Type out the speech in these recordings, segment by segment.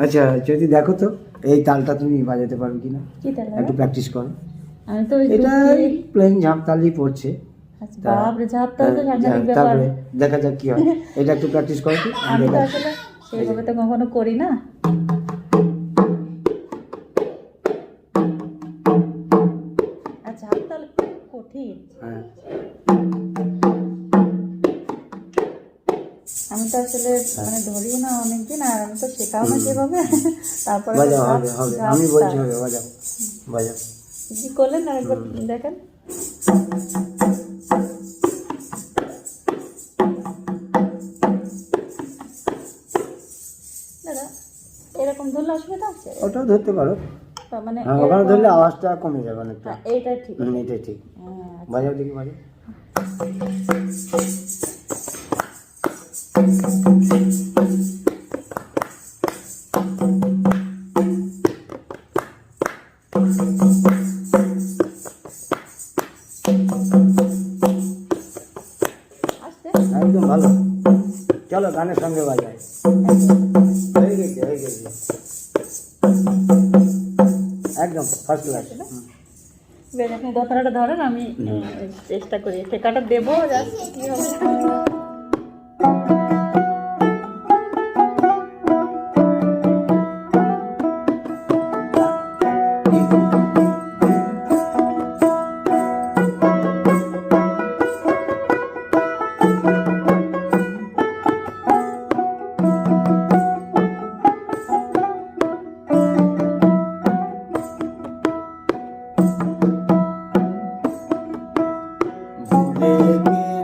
আচ্ছা যদি দেখো তো এই তালটা তুমি বাজাতে পারো কিনা? কি না একটু প্র্যাকটিস করো। আমি তো এটা প্লেন ঝাঁপতালি পড়ছে। আচ্ছা, বাপরে তো হ্যাঁ, সাংঘাতিক ব্যাপার। তারপরে দেখা যাক কি হয়। এটা একটু প্র্যাকটিস করো তো আমি তো আসলে সেইভাবে তো কখনো করি না। মানে ধরিও না অনেকদিন আর আমি তো শেখাও না সেভাবে। তারপরে আমি বলছি হবে বাজাও বাজাও। কি করলেন? আর একবার দেখেন। দাদা এরকম ধরলে অসুবিধা আছে? ওটাও ধরতে পারো। মানে হ্যাঁ ওখানে ধরলে আওয়াজটা কমে যাবে অনেকটা। হ্যাঁ, এইটা ঠিক। এটাই ঠিক। হ্যাঁ, বাজাও দেখি বাজাও। একদম ভালো। চলো গানের সঙ্গে বাজাই। হয়ে গেছে হয়ে গেছে। একদম ফার্স্ট ক্লাস বেশ আপনি দোতারাটা ধরেন আমি চেষ্টা করি। টেকাটা দেবো just কি হবে ভুলে গেলে তুমি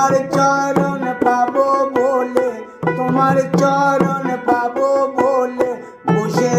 তোমার চরণ পাবো বলে তোমার চরণ পাবো বলে বসে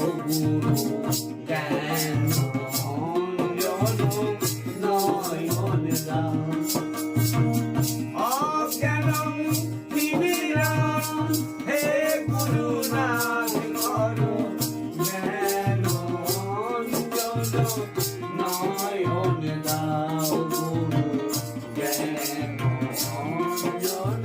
গুরু জ্ঞান নয়ন অজ্ঞানম দাও গুরু জ্ঞান নয়ন